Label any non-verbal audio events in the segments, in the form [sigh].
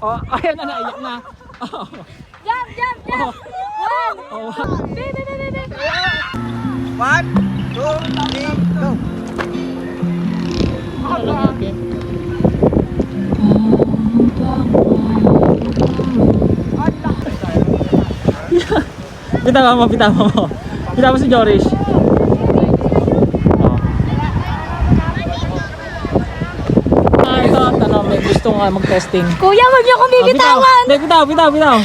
Oh, ayan na, naiyak na. Oh, Jump, jump, jump! One! oh. Baby, baby, baby! One, two, three, go. Bitawa mo, bitawa mo. Bitawa mo si Joris. Oh. Ah, ito, ano, may gusto nga mag-testing. Kuya, wag niyo akong Ah, bibitawan! Hindi, bitaw, bitaw, bitaw.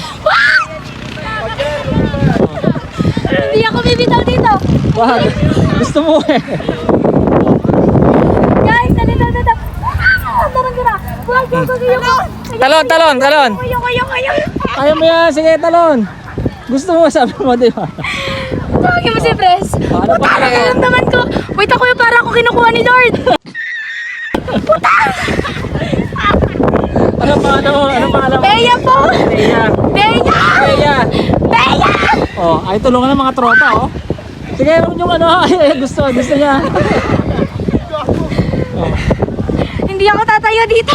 Hindi ako bibitaw dito! Wag. Gusto mo eh. Guys, dali, dali, dali! Ah! Tarang gara! Wag, wag, wag! Talon, talon, talon. Ayoko, ayoko, ayoko! Ayaw mo yan, sige, talon. Gusto mo, sabi mo, di ba? Tawagin mo si Pres! Ano pa Puta, nararamdaman ko! Wait ako yung para ako kinukuha ni Lord! [laughs] Ano pa, ano, ano pa, alam mo? Beya po! Teya. Beya! Teya. Beya! Oh, ay tulungan ng mga tropa, oh. Sige, yung ano, [laughs] ay, gusto, gusto niya. Oh. [laughs] Hindi ako tatayo dito!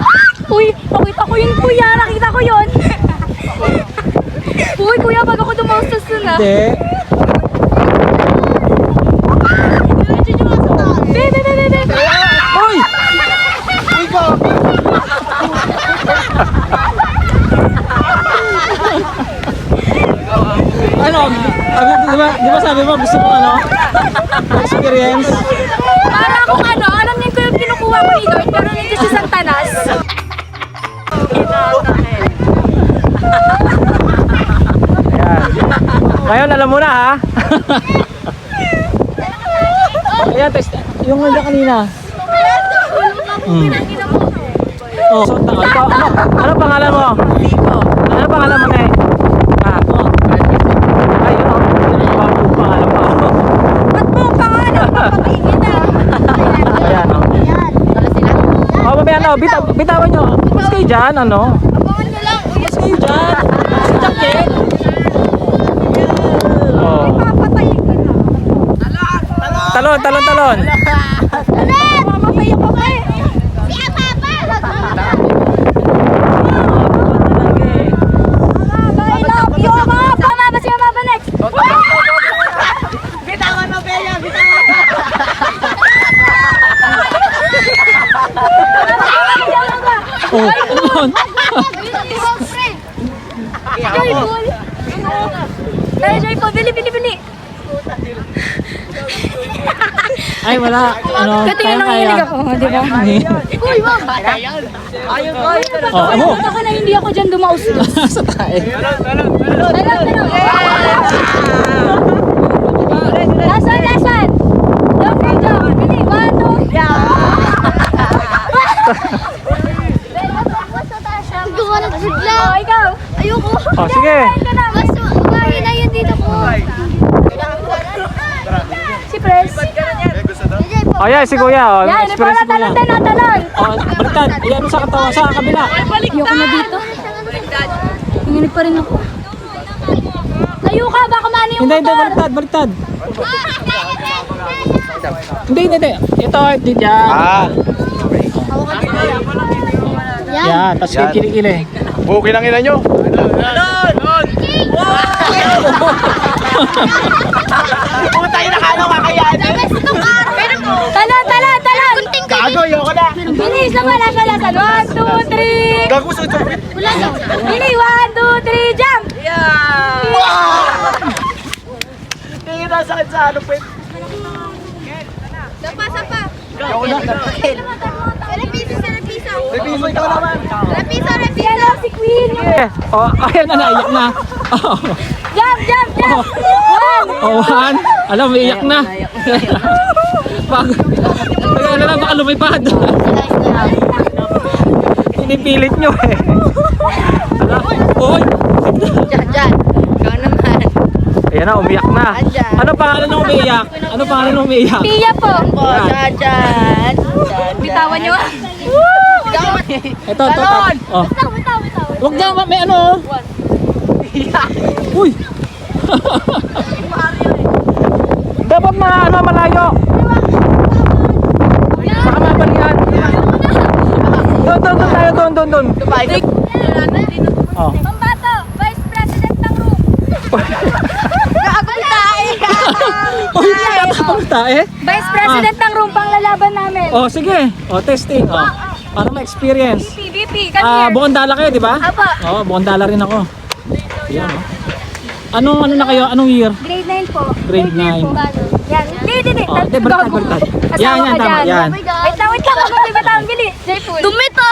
Ah! Uy, nakita ko yun kuya! Nakita ko yun! [laughs] Uy, kuya, pag ako dumaustos dun ah! Hindi. Bebe, bebe, bebe! Hoy! Ano, sabi, di ba, di ba sabi mo gusto mo ano? Experience? Para akong ano, alam niyo ko yung kinukuha ko ni Lord, pero nandito siya sa tanas. Ayan. Ngayon, alam mo na ha? Ayan, test. Yung ano kanina. Hmm. Oh, so, ano, ano, ano pangalan mo? Ano pangalan mo, ne? Ah. Ay, yun, oh. Ano pangalan mo? Ba't mo ang pangalan? Papakingin na. Ayan, oh. Mamaya, ano, bita, bitawan nyo. Mas kayo dyan, ano? Abangan niyo lang. Mas kayo dyan. Si Jacket. Oh. Talon, talon, talon. Ano? Mamatay ako eh. Siya, papa! Mama, I love you, Mama! Mama, si Mama next! Bitawan mo, Bea, bitawan mo. Oh, ano yun? Joyful! Ay, joyful! Bili, bili, bili! Ay, wala. Ano, Kasi nga kaya. ako, di ba? Uy, wag! Ayun, boy. Oh, ano? Baka na hindi ako dyan dumaustos. Sa tae. Talon, talon! Last one, last one! Jump, jump, jump! Bili, one, two! Gawa na bigla. Oh, ikaw. Ayoko. Oh, sige. Mas umahina yun dito ko. Si Pres. Oh, yan, si Kuya. Oh, Yan, ito experience na si Kuya. talon din, ah, talon. Oh, baliktad. Yan sa katawa, sa kabila. Ayoko na dito. Nanginig pa rin ako. Layo ka, baka mani yung Hindi, hindi, motor. baliktad, baliktad. [laughs] Hindi, hindi, hindi. Ito, hindi dyan. Ah, Yan, tapos Yan. kilikili. buki ng ina nyo. Putay na kano kakayan. Talon, talon, talon. Gago, ayoko na. Bilis naman, nasa lasan. One, two, three. Gago, susupit. Bili, one, two, three, jump. Tingin na sakit sa ano, pwede. Sapa, sapa. Ayoko na. Repiso, repiso. Repiso ikaw naman. Repiso, repiso. Yan lang si Queen. Oh, ayan na, naiyak na. Oh, Jump, jump, jump. One. oh one. Alam iyak na. Pag, [laughs] pag ano lang, baka lumipad. Pinipilit nyo eh. Ala, Uy! Diyan, diyan. Ikaw naman. Ayan na, umiyak na. Ano pangalan ng umiiyak? Ano pangalan ng umiiyak? Pia po. O, diyan, diyan. Bitawan nyo. Ito, ito, ito. Oh. Bitaw, bitaw, bitaw. Huwag dyan, may ano. Uy! [laughs] Dapat mga ano, malayo. Baka mabalian. Doon, doon, doon doon. Oh. Pambato, Vice President ng room. [laughs] [laughs] Oh, hindi tatapang tae. Vice President ng room, panglalaban namin. Oh, sige. Oh, testing. Oh. Para ma-experience. PVP, come Ah, here. buong dala kayo, di ba? Apo. Oo, oh, buong dala rin ako. Yan, oh. Anong ano na kayo? Anong year? Grade 9 po. Grade nine 9. po. Yan. Hindi, hindi, hindi. Oh, baliktad, baliktad. Yan, yan, ka tama, yan. Wait lang, wait lang. Huwag mo libatan, bili. Dumi to.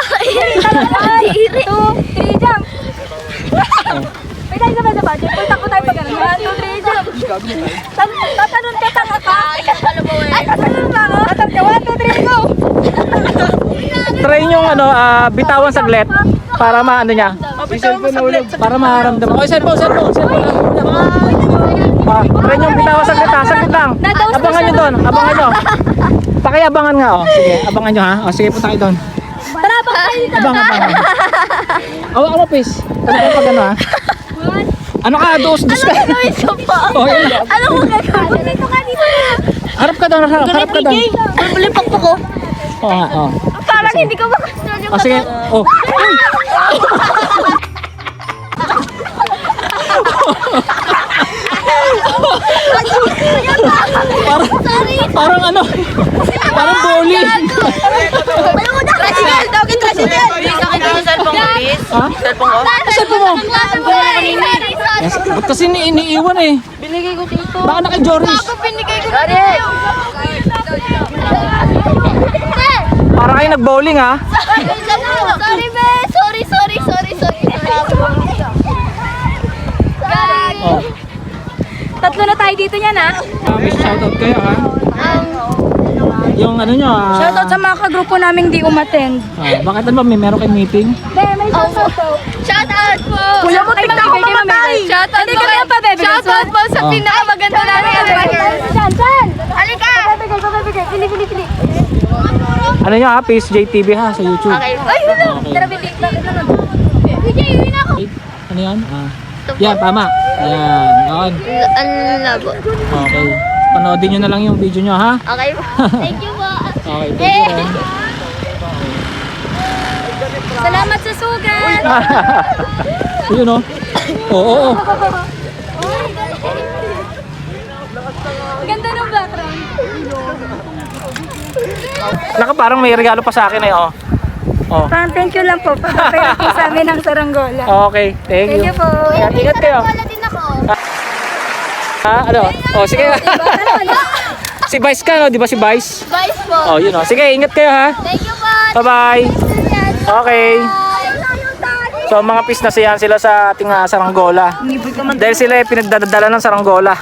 Two, three, jump. Wait lang, sabay, sabay. Jay, punta ko tayo pag gano'n. One, two, three, jump. Tan- Tatanong ka, tanga ka. Ay, tatanong ka, oh. Tatanong ka, one, two, three, go. Try yung ano, ah, bitawan saglit para maano niya. Para maramdaman. Oh, cellphone, cellphone, cellphone. Ah, try yung bitawan saglit ha, saglit lang. Doon, abangan nyo. [laughs] Pakiabangan nga, oh. Sige, abangan nyo ha. Oh, sige, punta kayo doon. Tara, pa kayo dito. Abang, abang. Awak mo, please. Kasi kayo pag ano ha. Ano ka, dos, dos ka. [laughs] Oh, yun. Ano mo gagawin? Dito ka, dito ka. Harap ka doon, harap, harap ka doon. Lipak po ko. Oo nga, oo. Parang hindi ko makasunod yung Oh, sige. Oh. [laughs] parang, parang ano, parang bowling. Tricycle daw, kay tricycle. Akin yung cellphone ko, please. Ha? Cellphone ko. Cellphone mo? Yes, ba't kasi ni iniiwan eh? Binigay ko dito. Baka naka Joris. Binigay ko dito. Para kayo nag-bowling ha? Sorry, be. Sorry, sorry, sorry, sorry. Oh. Tatlo na tayo dito niyan, ha? Uh, may shoutout kayo ha? Yung ano nyo ah. Shoutout sa mga kagrupo namin di umattend. ah, bakit ano ba may meron kayong meeting? Be, may shoutout po. Shoutout po! Kuya, ba't tignan ako mamatay? Shoutout Hindi ang pabebe. Shoutout po sa Oh. pinakamaganda namin. Saan, saan? Halika! Pabibigay, pabibigay. Pili, pili, pili. Ano nyo ha? Pace JTV ha sa YouTube. Ay, hello! Okay. Tara, pili. Bakit naman? DJ, yun ako. Ano yan? Ah. Yan, tama. Yan. On. Ang labo. Okay. Panoodin nyo na lang yung video nyo ha? Okay po. [laughs] Thank you po. Okay, thank you. [laughs] Salamat sa sugat. [laughs] Yun o. Oo, oo. Ganda ng background. Naka parang may regalo pa sa akin eh, oh. Oh. Parang thank you lang po. Pagpapalit po sa amin ng saranggola. Okay, thank Thank you. you po. Ingat, ingat kayo. din ako. Ha, ano? Oh, sige. [laughs] si Vice ka, no? Di ba si Vice? Vice po. Oh, yun oh. Sige, ingat kayo ha. Thank you po. Bye-bye. Okay. So, mga pis na siyan sila sa ating ah, saranggola. Dahil sila ay pinagdadala ng saranggola.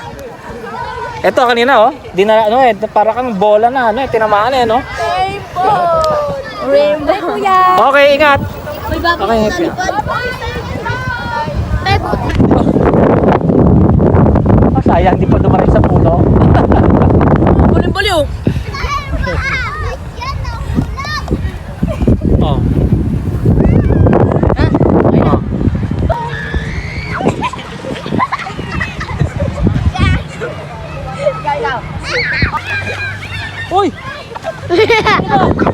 Ito kanina oh, di na ano eh, para kang bola na ano eh, tinamaan eh no. Rainbow. Bye, kuya. Okay, ingat. Okay, happy. Ah, sayang, di pa dumating sa puno. [laughs] Bulim-buliw. Oh. Oh. Uy! [laughs]